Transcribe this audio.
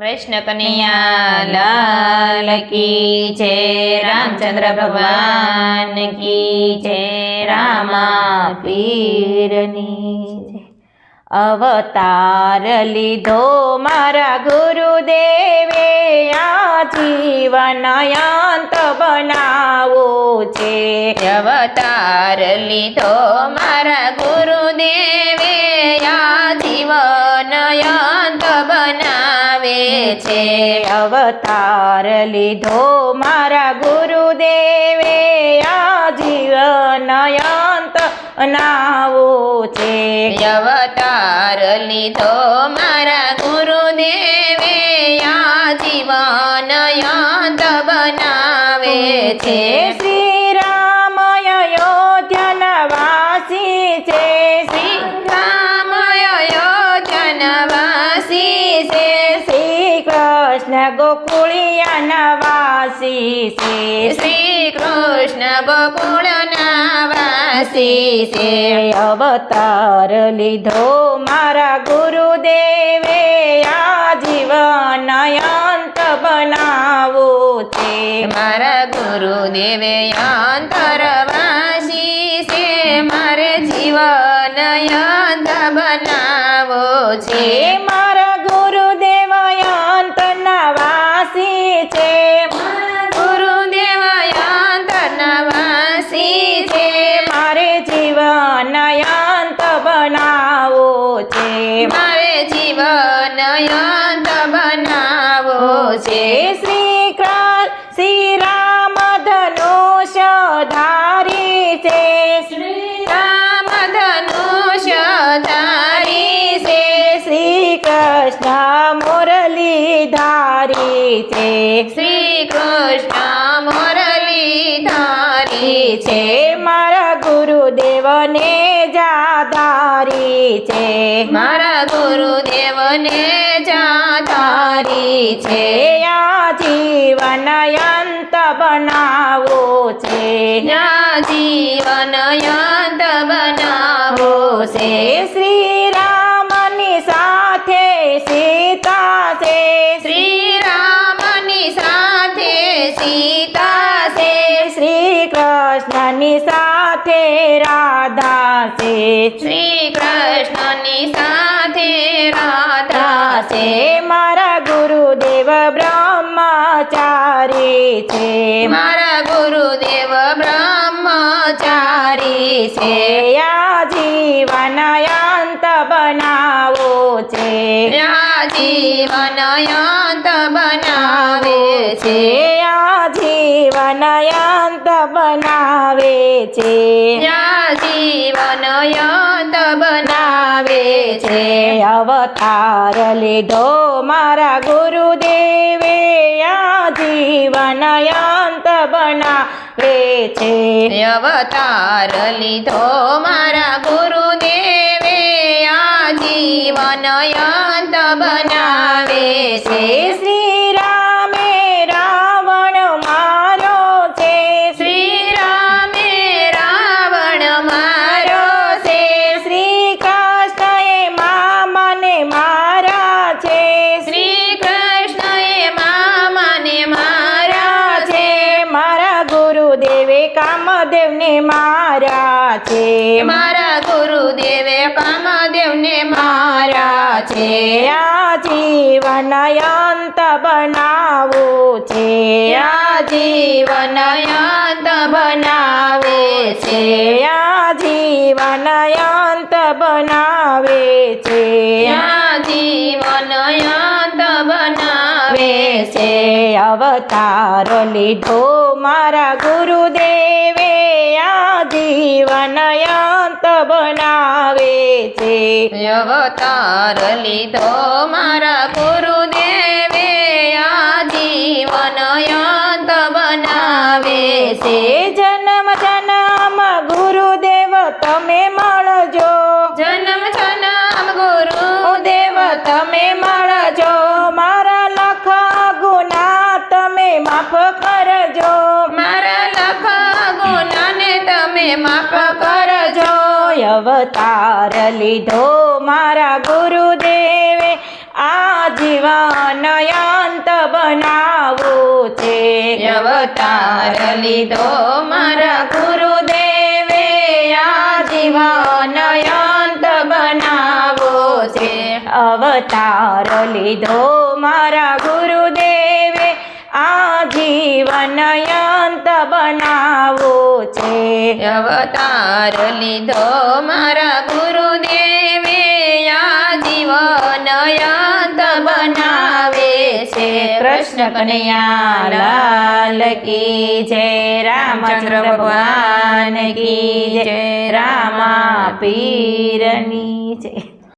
કૃષ્ણ કનૈયા, લાલ કી છે રામચંદ્ર ભગવાન કી છે રામા પીરની જય. અવતાર લીધો મારા ગુરુદેવે, આ જીવન અંત બનાવો છે અવતાર લીધો મારા ગુરુદેવે, આ જીવન અંત બનાવે છે અવતાર લીધો મારા ગુરુદેવે. આ જીવન અંત બનાવો છે. અવતાર લીધો મારા ગુરુદેવે. આ જીવન અંત બનાવે છે. શ્રી ગોકુળિયા વાસી છે શ્રી કૃષ્ણ ગોકુળ વાસી છે અવતાર લીધો મારા ગુરુદેવે આ જીવન અંત બનાવો છે. મારા ગુરુદેવે અંતરવાસી જીવન બનાવો. છે શ્રી કૃષ્ણ. શ્રી રામ ધનુષ ધારી છે શ્રી રામ ધનુષ ધારી છે શ્રી કૃષ્ણ મુરલી ધારી છે શ્રી કૃષ્ણ મુરલી ધારી છે મારા ગુરુદેવને જાધારી છે મારા ગુરુદેવને જાધારી છે. આ જીવન અંત બનાવો છે. ના જીવન અંત બનાવો છે. શ્રી રામની સાથે સીતા છે. શ્રી રામની સાથે સીતા છે. શ્રી કૃષ્ણની સાથે રાધા છે. શ્રી બ્રહ્મચારી છે. મારા ગુરુદેવ બ્રહ્મચારી છે. આ જીવન અંત બનાવો છે. આ જીવન અંત બનાવે છે. આ જીવન અંત બનાવે છે. આ જીવન અંત બનાવે છે અવતાર લીધો મારા ગુરુદેવે આ જીવન અંત બનાવે છે. અવતાર લીધો મારા ગુરુદેવે આ જીવન અંત બનાવે છે. શ્રી મારા છે. મારા ગુરુદેવે કામદેવને મારા છે. આ જીવન અંત બનાવો છે. આ જીવન અંત બનાવે છે. આ જીવન અંત બનાવે છે. આ જીવન અંત બનાવે છે. અવતાર લીધો મારા ગુરુદેવે. આ બનાવે છે. અવતાર લીધો મારા ગુરુદેવે આ જીવન બનાવે છે. જન્મ જન્મ ગુરુદેવ તમે મળજો. જન્મ જન્મ ગુરુદેવ તમે મળજો. મારા લખ ગુના તમે માફ કરજો. મારા લખ તમે માફ કરજો, અવતાર લીધો મારા ગુરુદેવે. આ જીવન અંત બનાવો છે. અવતાર લીધો મારા ગુરુદેવે. આ જીવન અંત બનાવો છે. અવતાર લીધો મારા ગુરુદેવે. આ જીવન અંત બનાવો અવતાર લીધો મારા ગુરુદેવે. આ જીવન અંત બનાવે છે. કૃષ્ણ કનૈયા લાલ કી જય, રામચંદ્ર ભગવાન કી જય, રામા પીરની જય.